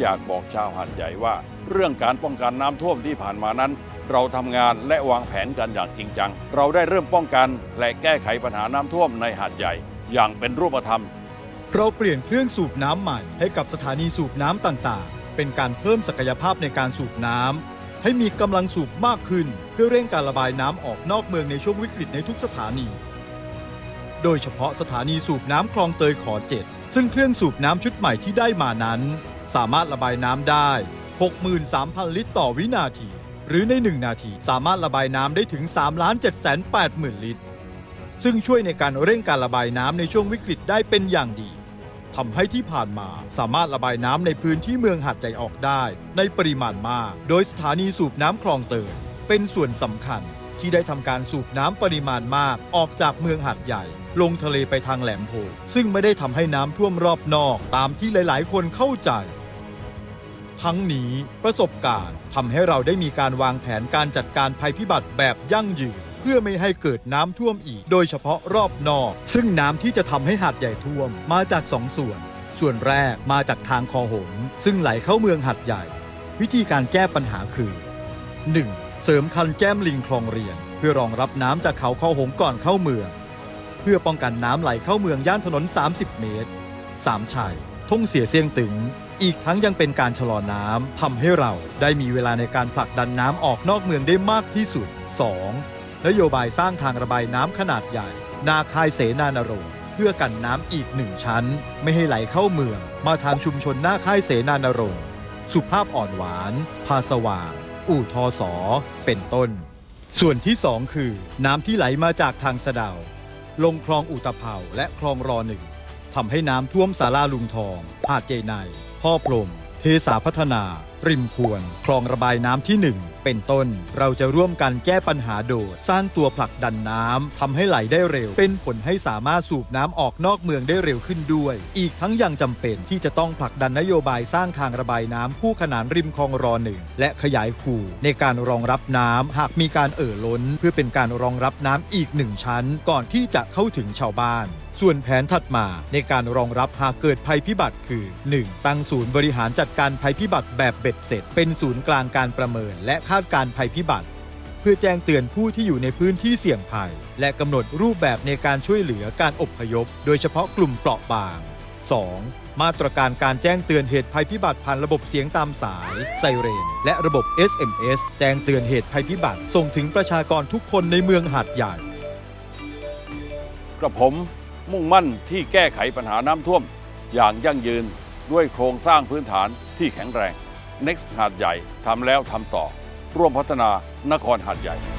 อยากบอกชาวหาดใหญ่ว่า เรื่องการป้องกันน้ำท่วมที่ผ่านมานั้น เราทำงานและวางแผนกันอย่างจริงจัง เราได้เริ่มป้องกันและแก้ไขปัญหาน้ำท่วมในหาดใหญ่ อย่างเป็นรูปธรรม เราเปลี่ยนเครื่องสูบน้ำใหม่ให้กับสถานีสูบน้ำต่างๆ เป็นการเพิ่มศักยภาพในการสูบน้ำให้มีกำลังสูบมากขึ้น เพื่อเร่งการระบายน้ำออกนอกเมืองในช่วงวิกฤตในทุกสถานี โดยเฉพาะสถานีสูบน้ำคลองเตยขอเจ็ดซึ่งเครื่องสูบน้ำชุดใหม่ที่ได้มานั้น สามารถระบายน้ำได้ 63,000 ลิตรต่อวินาที หรือใน 1 นาที สามารถระบายน้ำได้ถึง 3 7 8 0 0 0 0 ลิตร ซึ่งช่วยในการเร่งการระบายน้ำในช่วงวิกฤตได้เป็นอย่างดีทำให้ที่ผ่านมาสามารถระบายน้ำในพื้นที่เมืองหาดใจออกได้ ในปริมาณมาก โดยสถานีสูบน้ำคลองเตยเป็นส่วนสำคัญที่ได้ทำการสูบน้ำปริมาณมากออกจากเมืองหาดใหญ่ ลงทะเลไปทางแหลมโพซึ่งไม่ได้ทำให้น้ำท่วมรอบนอกตามที่หลาย ๆ คนเข้าใจ ทั้งนี้ประสบการณ์ทำให้เราได้มีการวางแผนการจัดการภัยพิบัติแบบยั่งยืน เพื่อไม่ให้เกิดน้ำท่วมอีก โดยเฉพาะรอบนอก ซึ่งน้ำที่จะทำให้หาดใหญ่ท่วมมาจากสองส่วน ส่วนแรกมาจากทางคอหงซึ่งไหลเข้าเมืองหาดใหญ่ วิธีการแก้ปัญหาคือ 1. เสริมคันแก้มลิงคลองเรียน เพื่อรองรับน้ำจากเขาคอหงก่อนเข้าเมือง เพื่อป้องกันน้ำไหลเข้าเมืองย่านถนน 30 เมตร 3. ชัย ทุ่งเสียเสียงตึง อีกทั้งยังเป็นการชะลอน้ำทำให้เราได้มีเวลาในการผลักดันน้ำออกนอกเมืองได้มากที่สุด 2. นโยบายสร้างทางระบายน้ำขนาดใหญ่ นาคายเสนานรงค์เพื่อกันน้ำอีกหนึ่งชั้น ไม่ให้ไหลเข้าเมือง มาทางชุมชนหน้าค่ายเสนานรงค์สุภาพอ่อนหวาน พาสว่าง อู่ทอสอเป็นต้น ส่วนที่ 2 คือ น้ำที่ไหลมาจากทางสะดาว ลงคลองอุตะเภาและคลองรอหนึ่ง ทำให้น้ำท่วมสาราลุงทอง หาดเจไนพ่อพรม เทสาพัฒนา ริมควรคลองระบายน้ำที่1เป็นต้น เราจะร่วมกันแก้ปัญหาโดยสร้างตัวผลักดันน้ำทำให้ไหลได้เร็ว เป็นผลให้สามารถสูบน้ำออกนอกเมืองได้เร็วขึ้นด้วย อีกทั้งยังจำเป็นที่จะต้องผลักดันนโยบายสร้างทางระบายน้ำคู่ขนานริมคลองรอหนึ่งและขยายคูในการรองรับน้ำหากมีการเอ่อล้น เพื่อเป็นการรองรับน้ำอีกหนึ่งชั้น ก่อนที่จะเข้าถึงชาวบ้าน ส่วนแผนถัดมาในการรองรับหากเกิดภัยพิบัติคือ 1. ตั้งศูนย์บริหารจัดการภัยพิบัติแบบเบ็ดเสร็จ เป็นศูนย์กลางการประเมิน และคาดการภัยพิบัติ เพื่อแจ้งเตือนผู้ที่อยู่ในพื้นที่เสี่ยงภัย และกำหนดรูปแบบในการช่วยเหลือการอบพยพ โดยเฉพาะกลุ่มเปราะบาง 2. มาตรการการแจ้งเตือนเหตุภัยพิบัติผ่านระบบเสียงตามสาย ไซเรน และระบบ SMS แจ้งเตือนเหตุภัยพิบัติ ส่งถึงประชากรทุกคนในเมืองหาดใหญ่ กระผม มุ่งมั่นที่แก้ไขปัญหาน้ำท่วม อย่างยั่งยืนด้วยโครงสร้างพื้นฐานที่แข็งแรง Next หาดใหญ่ทำแล้วทำต่อ ร่วมพัฒนานครหาดใหญ่